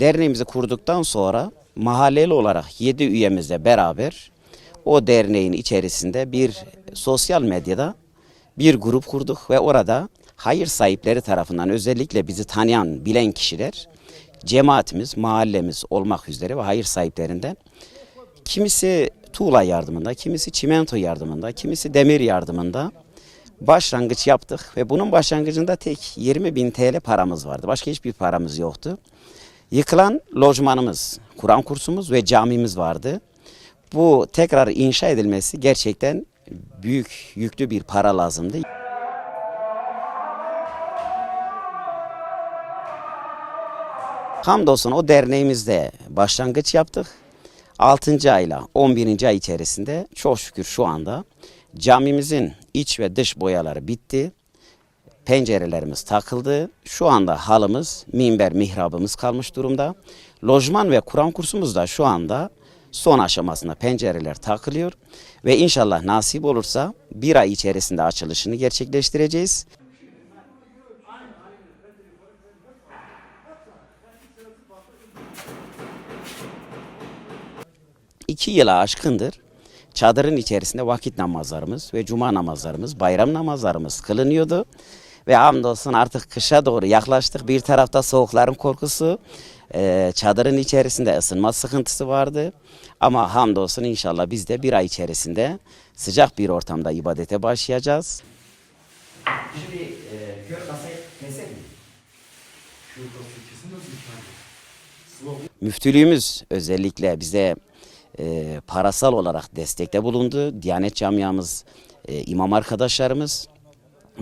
Derneğimizi kurduktan sonra mahalleli olarak 7 üyemizle beraber o derneğin içerisinde bir sosyal medyada bir grup kurduk ve orada hayır sahipleri tarafından özellikle bizi tanıyan, bilen kişiler cemaatimiz, mahallemiz olmak üzere ve hayır sahiplerinden kimisi tuğla yardımında, kimisi çimento yardımında, kimisi demir yardımında başlangıç yaptık ve bunun başlangıcında tek 20 bin TL paramız vardı. Başka hiçbir paramız yoktu. Yıkılan lojmanımız, Kur'an kursumuz ve camimiz vardı. Bu tekrar inşa edilmesi gerçekten büyük, yüklü bir para lazımdı. Hamdolsun o derneğimizde başlangıç yaptık. 6. ayla 11. ay içerisinde çok şükür şu anda camimizin iç ve dış boyaları bitti. Pencerelerimiz takıldı. Şu anda halımız, minber, mihrabımız kalmış durumda. Lojman ve Kur'an kursumuz da şu anda son aşamasında pencereler takılıyor. Ve inşallah nasip olursa bir ay içerisinde açılışını gerçekleştireceğiz. iki yıla aşkındır çadırın içerisinde vakit namazlarımız ve cuma namazlarımız, bayram namazlarımız kılınıyordu. Ve hamdolsun artık kışa doğru yaklaştık. Bir tarafta soğukların korkusu, e, çadırın içerisinde ısınma sıkıntısı vardı. Ama hamdolsun inşallah biz de bir ay içerisinde sıcak bir ortamda ibadete başlayacağız. Şimdi e, kör kasayı kesek mi? Müftülüğümüz özellikle bize e, parasal olarak destekte bulundu. Diyanet camiamız, e, imam arkadaşlarımız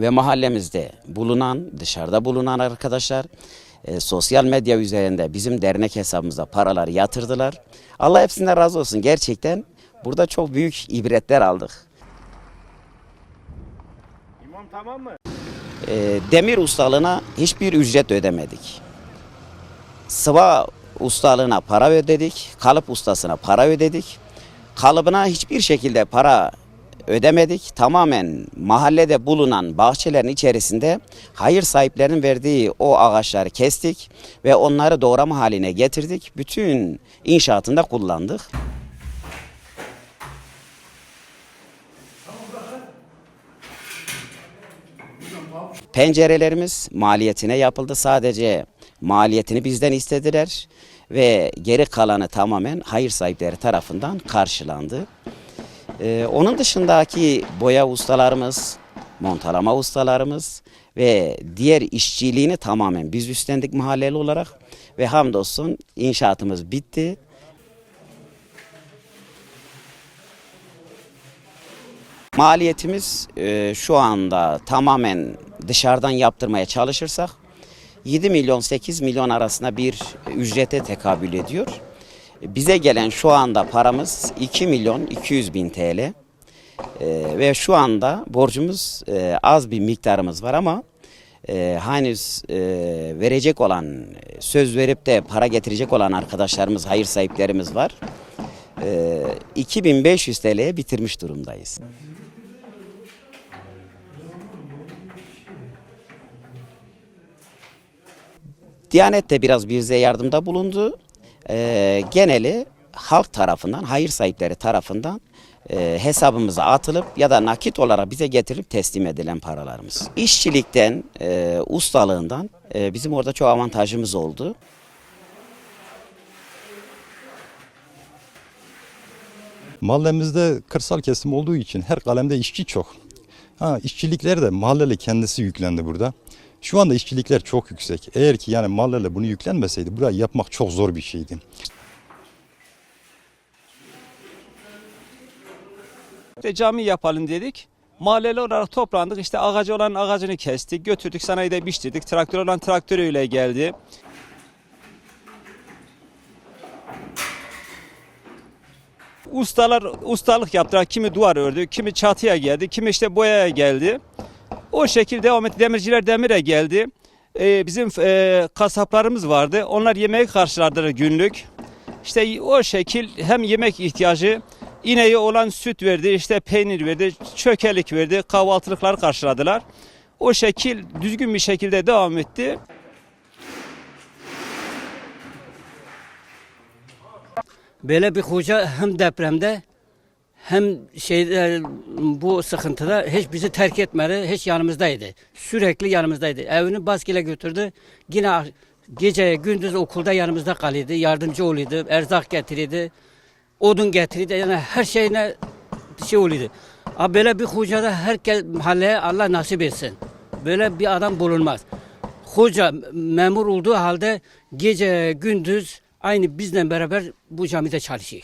ve mahallemizde bulunan, dışarıda bulunan arkadaşlar e, sosyal medya üzerinde bizim dernek hesabımıza paraları yatırdılar. Allah hepsinden razı olsun. Gerçekten burada çok büyük ibretler aldık. İmam tamam mı? E, demir ustalığına hiçbir ücret ödemedik. Sıva ustalığına para ödedik, kalıp ustasına para ödedik. Kalıbına hiçbir şekilde para ödemedik. Tamamen mahallede bulunan bahçelerin içerisinde hayır sahiplerinin verdiği o ağaçları kestik ve onları doğrama haline getirdik. Bütün inşaatında kullandık. Pencerelerimiz maliyetine yapıldı. Sadece maliyetini bizden istediler ve geri kalanı tamamen hayır sahipleri tarafından karşılandı. Ee, onun dışındaki boya ustalarımız, montalama ustalarımız ve diğer işçiliğini tamamen biz üstlendik mahalleli olarak ve hamdolsun inşaatımız bitti. Maliyetimiz e, şu anda tamamen dışarıdan yaptırmaya çalışırsak 7 milyon 8 milyon arasında bir ücrete tekabül ediyor. Bize gelen şu anda paramız 2 milyon 200 bin TL. Ee, ve şu anda borcumuz e, az bir miktarımız var ama e, henüz e, verecek olan, söz verip de para getirecek olan arkadaşlarımız, hayır sahiplerimiz var. E, 2500 TL'ye bitirmiş durumdayız. Diyanet de biraz bize yardımda bulundu. Ee, geneli halk tarafından, hayır sahipleri tarafından e, hesabımıza atılıp ya da nakit olarak bize getirilip teslim edilen paralarımız. İşçilikten, e, ustalığından e, bizim orada çok avantajımız oldu. Mahallemizde kırsal kesim olduğu için her kalemde işçi çok. Ha işçilikler de mahalleli kendisi yüklendi burada. Şu anda işçilikler çok yüksek. Eğer ki yani mahalleli bunu yüklenmeseydi burayı yapmak çok zor bir şeydi. İşte cami yapalım dedik. Mahalleli olarak toplandık. İşte ağacı olan ağacını kestik. Götürdük sanayide biçtirdik. Traktör olan traktörüyle geldi. Ustalar ustalık yaptılar. Kimi duvar ördü, kimi çatıya geldi, kimi işte boyaya geldi. O şekilde devam etti. Demirciler demire geldi. Ee, bizim e, kasaplarımız vardı. Onlar yemeği karşılardılar günlük. İşte o şekil hem yemek ihtiyacı ineği olan süt verdi, işte peynir verdi, çökelik verdi, kahvaltılıklar karşıladılar. O şekil düzgün bir şekilde devam etti. Böyle bir hoca hem depremde hem şeyde bu sıkıntıda hiç bizi terk etmedi, hiç yanımızdaydı. Sürekli yanımızdaydı. Evini baskıyla götürdü. Yine gece gündüz okulda yanımızda kalıyordu. Yardımcı oluyordu. Erzak getirirdi. Odun getirirdi. Yani her şeyine şey oluyordu. Abi böyle bir hoca da herkes mahalleye Allah nasip etsin. Böyle bir adam bulunmaz. Hoca memur olduğu halde gece gündüz aynı bizle beraber bu camide çalışıyor.